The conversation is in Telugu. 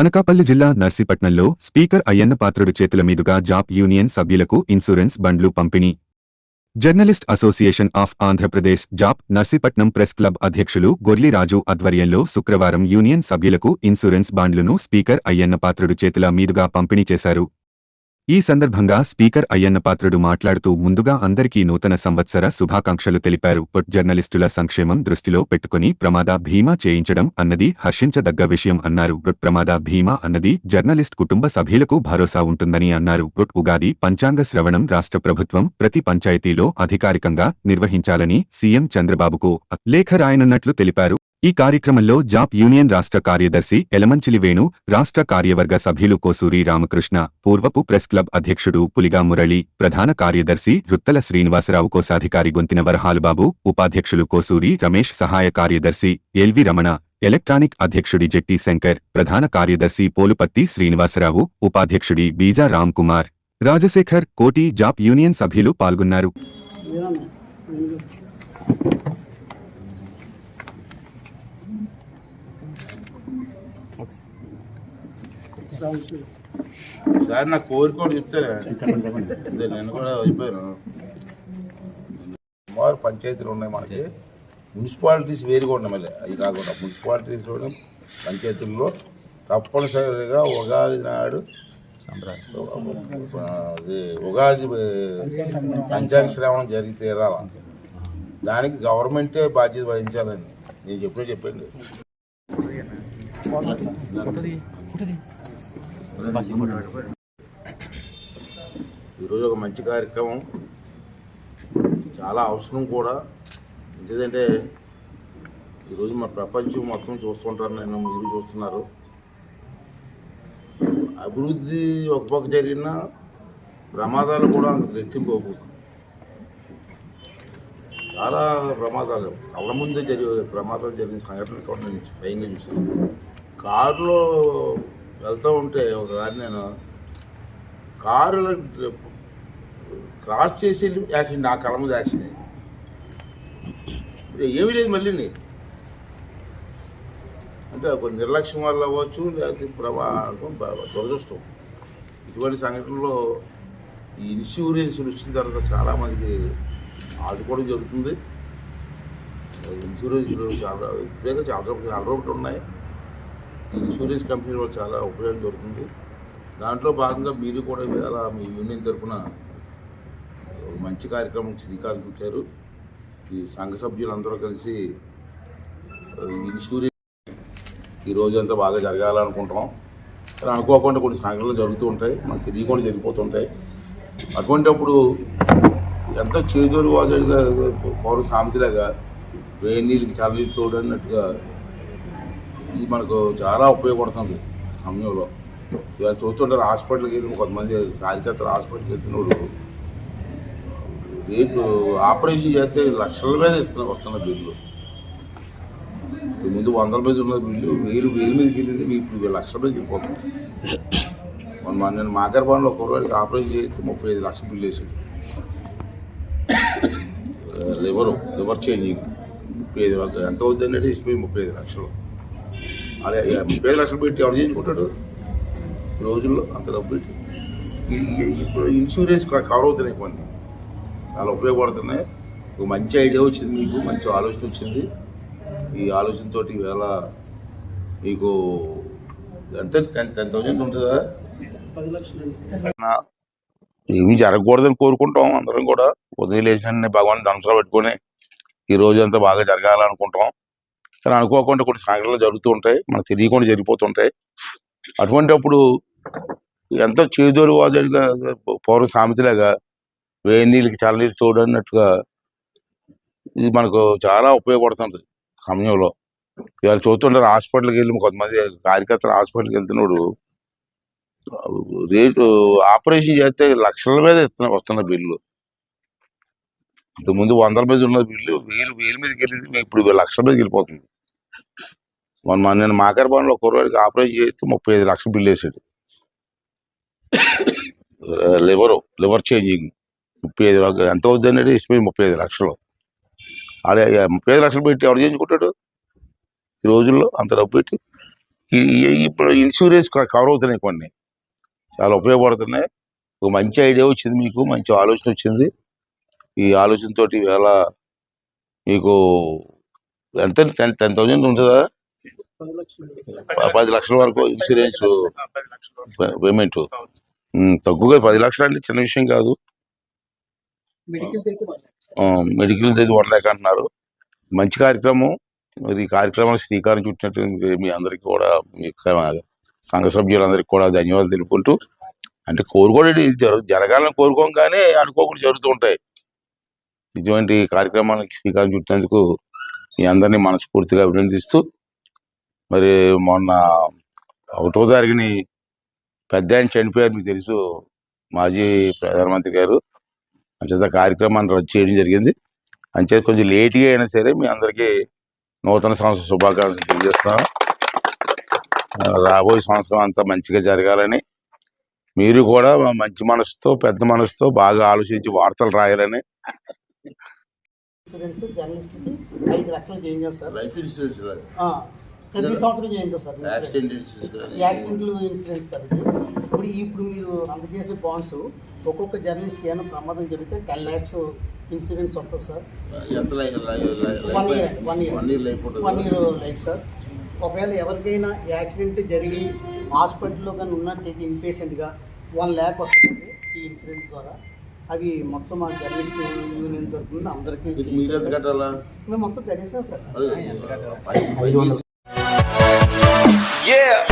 అనకాపల్లి జిల్లా నర్సీపట్నంలో స్పీకర్ అయ్యన్న పాత్రుడు చేతుల మీదుగా జాప్ యూనియన్ సభ్యులకు ఇన్సూరెన్స్ బండ్లు పంపిణీ. Journalist association of Andhra Pradesh JAP Narsipatnam press club అధ్యక్షులు గొర్లిరాజు ఆధ్వర్యంలో శుక్రవారం యూనియన్ సభ్యులకు ఇన్సూరెన్స్ బాండ్లను స్పీకర్ అయ్యన్న పాత్రుడు చేతుల మీదుగా పంపిణీ చేశారు. ఈ సందర్భంగా స్పీకర్ అయ్యన్న పాత్రుడు మాట్లాడుతూ ముందుగా అందరికీ నూతన సంవత్సర శుభాకాంక్షలు తెలిపారు. పొట్ జర్నలిస్టుల సంక్షేమం దృష్టిలో పెట్టుకుని ప్రమాద భీమా చేయించడం అన్నది హర్షించదగ్గ విషయం అన్నారు. పొట్ ప్రమాద భీమా అన్నది జర్నలిస్ట్ కుటుంబ సభ్యులకు భరోసా ఉంటుందని అన్నారు. పొట్ ఉగాది పంచాంగ శ్రవణం రాష్ట్ర ప్రభుత్వం ప్రతి పంచాయతీలో అధికారికంగా నిర్వహించాలని సీఎం చంద్రబాబుకు లేఖ రాయనున్నట్లు తెలిపారు. ఈ కార్యక్రమంలో జాప్ యూనియన్ రాష్ట్ర కార్యదర్శి ఎలమంచిలి వేణు రాష్ట్ర కార్యవర్గ సభ్యులు కోసూరి రామకృష్ణ పూర్వపు ప్రెస్ క్లబ్ అధ్యక్షుడు పులిగా మురళి ప్రధాన కార్యదర్శి రుత్తల శ్రీనివాసరావు కోశాధికారి గొంతిన వరహాలుబాబు ఉపాధ్యక్షులు కోసూరి రమేష్ సహాయ కార్యదర్శి ఎల్వి రమణ ఎలక్ట్రానిక్ అధ్యక్షుడి జెట్టి శంకర్ ప్రధాన కార్యదర్శి పోలుపత్తి శ్రీనివాసరావు ఉపాధ్యక్షుడి బీజా రామ్ కుమార్. రాజశేఖర్ కోటి జాప్ యూనియన్ సభ్యులు పాల్గొన్నారు. సార్ నా కోరిక చెప్తారా? నేను కూడా అయిపోయాను. సుమారు పంచాయతీలు ఉన్నాయి మనకి. మున్సిపాలిటీస్ వేరుగా ఉన్నాయి మళ్ళీ. అవి కాకుండా మున్సిపాలిటీస్లోనే పంచాయతీల్లో తప్పనిసరిగా ఉగాది నాడు అది ఉగాది పంచాంగ శ్రావణం జరిగి తీరాల దానికి గవర్నమెంటే బాధ్యత వహించాలని నేను చెప్పిన చెప్పండి. ఈరోజు ఒక మంచి కార్యక్రమం. చాలా అవసరం కూడా. ఎందుకంటే ఈరోజు మన ప్రపంచం మొత్తం చూస్తుంటారు నేను మీరు చూస్తున్నారు. అభివృద్ధి ఒక పక్క జరిగిన ప్రమాదాలు కూడా అంత రెట్టింపు అవుతుంది చాలా ప్రమాదాలు. కళ్ళ ముందే జరిగే ప్రమాదాలు జరిగిన సంఘటనలు కూడా నేను స్వయంగా చూసాను కారులో వెళ్తూ ఉంటే ఒకసారి నేను కారులో క్రాస్ చేసి యాక్సిడెంట్ నా కళ్ళ మీద యాక్సిడెంట్ అయింది. ఏమీ లేదు మళ్ళీ అంటే ఒక నిర్లక్ష్యం వల్ల అవ్వచ్చు లేకపోతే ప్రమాదం దురదృష్టం. ఇటువంటి సంఘటనలో ఈ ఇన్సూరెన్స్ వచ్చిన తర్వాత చాలామందికి ఆదుకోవడం జరుగుతుంది. ఇన్సూరెన్స్లు చాలా చాలా చాలా ఒకటి ఉన్నాయి. ఇన్సూరెన్స్ కంపెనీ వల్ల చాలా ఉపయోగం దొరుకుతుంది. దాంట్లో భాగంగా మీరు కూడా అలా మీ యూనియన్ తరఫున మంచి కార్యక్రమం శ్రీకారం చుట్టారు. ఈ సంఘ సభ్యులందరూ కలిసి ఇన్సూరెన్స్ ఈ బాగా జరగాలనుకుంటాం కానీ అనుకోకుండా కొన్ని సంఘటనలు జరుగుతూ ఉంటాయి. మనకు తెలియకుండా జరిగిపోతుంటాయి. అటువంటిప్పుడు ఎంతో చేదోరు వాదోడుగా పౌర సామెతలాగా వేడి నీళ్ళకి చల్లనీళ్ళు తోడన్నట్టుగా ఇది మనకు చాలా ఉపయోగపడుతుంది సమయంలో. ఇవాళ చూస్తుంటారు హాస్పిటల్కి వెళ్ళి కొంతమంది కార్యకర్తలు హాస్పిటల్కి వెళ్తున్నప్పుడు రేపు ఆపరేషన్ చేస్తే లక్షల మీద వస్తున్న బిల్లు. ముందు వందల మీద ఉన్న బిల్లు వేలు వేలు మీదకి వెళ్ళింది ఇప్పుడు లక్షల మీద వెళ్ళిపోతుంది మొన్న నేను మాకర్బాన్లో కుర్రవాడికి ఆపరేషన్ చేస్తే ముప్పై ఐదు లక్షల బిల్లు వేసాడు. Liver liver changing. ముప్పై ఐదు ఎంత అవుతుంది అంటే ఇచ్చిపోయి ముప్పై ఐదు లక్షలు. అదే ముప్పై లక్షలు పెట్టి ఎవరు చేయించుకుంటాడు? ఈ రోజుల్లో అంత డబ్బు పెట్టి. ఇప్పుడు ఇన్సూరెన్స్ కవర్ అవుతున్నాయి కొన్ని. చాలా ఉపయోగపడుతున్నాయి. ఒక మంచి ఐడియా వచ్చింది మీకు మంచి ఆలోచన వచ్చింది. ఈ ఆలోచనతో ఈవేళ మీకు ఎంత టెన్ టెన్ థౌజండ్ ఉంటుందా ఏమి ఏమీ జరగకూడదని కోరుకుంటాం అందరం కూడా. ఉదయం లేచిన భగవాన్ ధనుసులో పెట్టుకొని ఈ రోజు అంతా బాగా జరగాలనుకుంటాం. కానీ అనుకోకుండా కొన్ని సంఘటనలు జరుగుతూ ఉంటాయి. మనకు తెలియకుండా జరిగిపోతుంటాయి. అటువంటిప్పుడు ఎంతో చేదోడు వాదోడుగా పౌర సామెతలాగా వేడి నీళ్ళకి చల్లనీళ్ళు చూడన్నట్టుగా ఇది మనకు చాలా ఉపయోగపడుతుంది సమయంలో. ఇవాళ చూస్తుంటారు హాస్పిటల్కి వెళ్ళి కొంతమంది కార్యకర్తలు హాస్పిటల్కి వెళ్తున్నాడు రేటు ఆపరేషన్ చేస్తే లక్షల మీద ఇస్తున్న వస్తున్న బిల్లు. ఇంతకుముందు వందల మీద ఉన్న బిల్లు వేలు వేలు మీదకి వెళ్ళింది ఇప్పుడు లక్షల మీదకి వెళ్ళిపోతుంది. మొన్న మొన్న నేను మాకరబాన్లో కుర్రవాడికి ఆపరేషన్ చేస్తే ముప్పై ఐదు లక్షలు బిల్లు వేసాడు. Liver liver changing. ముప్పై ఐదు ఎంత అవుతుంది అనేది ఇష్టపోయి ముప్పై ఐదు లక్షలు. అదే ముప్పై ఐదు లక్షలు పెట్టి ఎవరు చేయించుకుంటాడు? ఈ రోజుల్లో అంత డబ్బు పెట్టి ఇప్పుడు ఇన్సూరెన్స్ కవర్ అవుతున్నాయి కొన్ని. చాలా ఉపయోగపడుతున్నాయి. ఒక మంచి ఐడియా వచ్చింది మీకు మంచి ఆలోచన వచ్చింది. ఈ ఆలోచనతోటి వేళ మీకు ఎంత టెన్ టెన్ థౌజండ్ ఉంటుందా? పది లక్షల వరకు ఇన్సూరెన్స్ పేమెంట్ తక్కువగా పది లక్షలు అంటే చిన్న విషయం కాదు. మెడికల్ అయితే వన్ ల్యాక్ అంటున్నారు. మంచి కార్యక్రమం. మరి ఈ కార్యక్రమానికి శ్రీకారం చుట్టినట్టు మీ అందరికీ కూడా మీ సంఘ సభ్యులందరికీ కూడా ధన్యవాదాలు తెలుపుకుంటూ అంటే కోరుకోవడం ఇది జరుగు జరగాలని కోరుకోం కానీ అనుకోకుండా జరుగుతూ ఉంటాయి. ఇటువంటి కార్యక్రమానికి శ్రీకారం చుట్టినందుకు మీ అందరినీ మనస్ఫూర్తిగా అభినందిస్తూ మరి మొన్న ఒకటో తారీఖుని పెద్ద ఆయన చనిపోయారు మీకు తెలుసు. మాజీ ప్రధానమంత్రి గారు. అంచేత కార్యక్రమాన్ని రద్దు చేయడం జరిగింది. అంచేత కొంచెం లేట్గా అయినా సరే మీ అందరికీ నూతన సంవత్సర శుభాకాంక్షలు తెలియజేస్తున్నాను. ఆ, రాబోయే సంవత్సరం అంతా మంచిగా జరగాలని. మీరు కూడా మంచి మనసుతో పెద్ద మనసుతో బాగా ఆలోచించి వార్తలు రాయాలని. ఇన్సూరెన్స్ జర్నలిస్ట్కి ఐదు లక్షలు చేయించాం సార్ లైఫ్ ఇన్సూరెన్స్ ఆ, ప్రతి సంవత్సరం చేయించాం సార్. ఇన్సూరెన్స్. యాక్సిడెంట్ ఇన్సూరెన్స్ యాక్సిడెంట్లు ఇన్సూరెన్స్ సార్ ఇది. ఇప్పుడు ఇప్పుడు మీరు అందజేసే బాండ్స్ ఒక్కొక్క జర్నలిస్ట్కి ఏమైనా ప్రమాదం జరిగితే టెన్ ల్యాక్స్ ఇన్సూరెన్స్ వస్తుంది సార్. ఎంత one year one year. One year life one year life sir. ఒకవేళ ఎవరికైనా యాక్సిడెంట్ జరిగి హాస్పిటల్లో కానీ ఉన్నట్టయితే ఇంపేషెంట్గా వన్ ల్యాక్ వస్తుందండి ఈ ఇన్సూరెన్స్ ద్వారా. అవి మొత్తం మా జర్నలిస్ట్ యూనియన్ తరఫున అందరికీ మేము మొత్తం కట్టేసాం సార్. Yeah.